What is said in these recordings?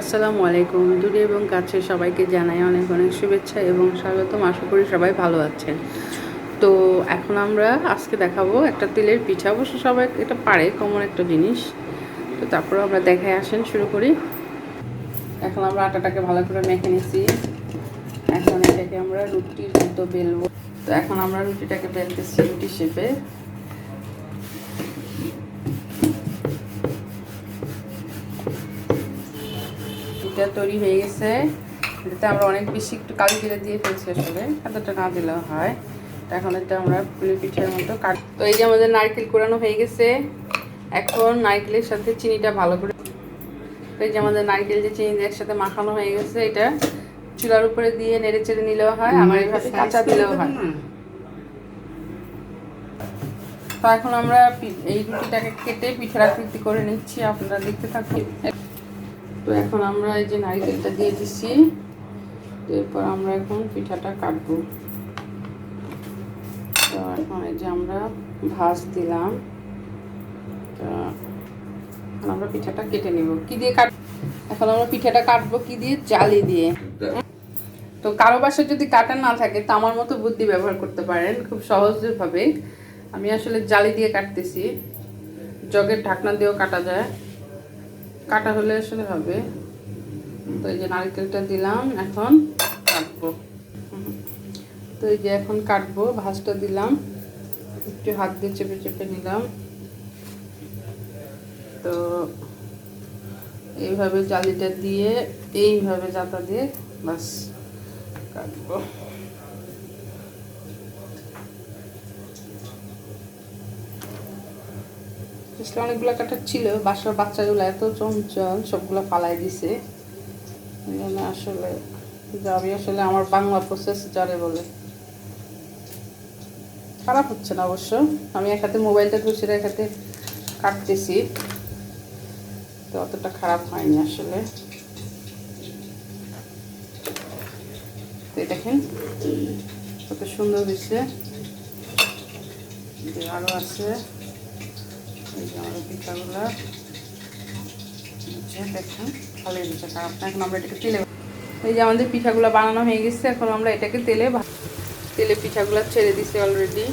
আসসালামু আলাইকুম। দূরে এবং কাছে সবাইকে জানাই অনেক অনেক শুভেচ্ছা এবং স্বাগতম। আশা করি সবাই ভালো আছেন। তো এখন আমরা আজকে দেখাবো একটা তেলের পিঠা। অবশ্য সবাই এটা পারে, কমন একটা জিনিস। তো তারপরে আমরা দেখায় আসেন, শুরু করি। এখন আমরা আটাটাকে ভালো করে মেখে নিছি এখন এটাকে আমরা রুটির মতো বেলবো। তো এখন আমরা রুটিটাকে বেলতেছি রুটি শেপে এটা তৈরি হয়ে গেছে। এটাতে আমরা অনেক বেশি একটু কালি জিরে দিয়ে ফেলছি আসলে এতটা না দিলেও হয়। এখন এটা আমরা পুলি পিঠার মতো কাট তো এই যে আমাদের নারকেল কোরানো হয়ে গেছে। এখন নারকেলের সাথে চিনিটা ভালো করে তো এই যে আমাদের নারকেল যে চিনি একসাথে মাখানো হয়ে গেছে এটা চুলার উপরে দিয়ে নেড়ে চেড়ে নিলেও হয় আমার এইভাবে কাঁচা দিলেও হয়। তো এখন আমরা এই রুটিটাকে কেটে পিঠার আকৃতি করে নিচ্ছি আপনারা দেখতে থাকুন। তো এখন আমরা এই যে নারকেলটা দিয়ে দিচ্ছি এরপর আমরা এখন পিঠাটা কাটবো। তো এখন এই যে আমরা ভাজ দিলাম, তো আমরা পিঠাটা কেটে নেব। কি দিয়ে কাট এখন আমরা পিঠাটা কাটবো কি দিয়ে? জালি দিয়ে। তো কারও বাসায় যদি কাটা না থাকে, তো আমার মতো বুদ্ধি ব্যবহার করতে পারেন, খুব সহজভাবে। আমি আসলে জালি দিয়ে কাটতেছি, জগের ঢাকনা দিয়েও কাটা যায়। কাটা হলে আসলে হবে। তো এই যে নারকেলটা দিলাম, এখন কাটবো। তো এই যে এখন কাটবো, ভাজটা দিলাম। একটু হাত দিয়ে চেপে চেপে নিলাম। তো এইভাবে জালিটা দিয়ে, এইভাবে জাতা দিয়ে বাস কাটবো। আসলে অনেকগুলো কাটা ছিল, বাসার বাচ্চাগুলো এত চঞ্চল, সবগুলো পালাই দিছে। আসলে যাবি, আসলে আমার বাংলা প্রসেস যারে বলে। খারাপ হচ্ছে না অবশ্য। আমি এক হাতে মোবাইলটা ধরছি এক হাতে কাটতেছি। তো অতটা খারাপ হয়নি আসলে। তো দেখেন, কত সুন্দর যে আরও আছে। আমাদের পিঠাগুলো দেখেন ভালোই হয়েছে। খারাপ এখন আমরা এটাকে তেলে এই যে আমাদের পিঠাগুলো বানানো হয়ে গেছে, এখন আমরা এটাকে তেলে তেলে পিঠাগুলো ছেড়ে দিছি অলরেডি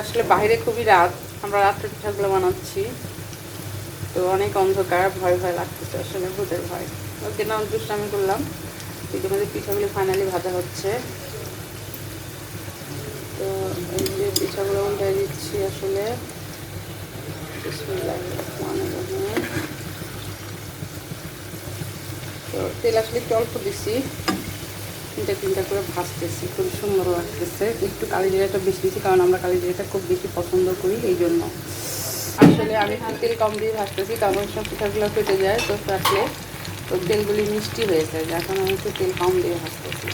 আসলে বাইরে খুবই রাত, আমরা রাত্রে পিঠাগুলো বানাচ্ছি। তো অনেক অন্ধকার, ভয় ভয় লাগতেছে আসলে, ভূতের ভয়। ওকে না দুষ্টামি করলাম। এই আমাদের পিঠাগুলো ফাইনালি ভাজা হচ্ছে। তো এই যে পিঠাগুলো উল্টে দিচ্ছি আসলে বিসমিল্লাহিররহমানিররহিম। তো তেল আসলে একটু অল্প দিছি। তিনটা তিনটা করে ভাজতেছি, খুব সুন্দর লাগতেছে। একটু কালি জিরাটা বেশি দিচ্ছি কারণ আমরা কালি জিরাটা খুব বেশি পছন্দ করি এই জন্য। আসলে আমি তেল কম দিয়ে ভাজতেছি কারণ সব পিঠাগুলো ফেটে যায়, তো থাকলে তো তেলগুলি মিষ্টি হয়ে যায় এখন আমি একটু তেল কম দিয়ে ভাজতেছি।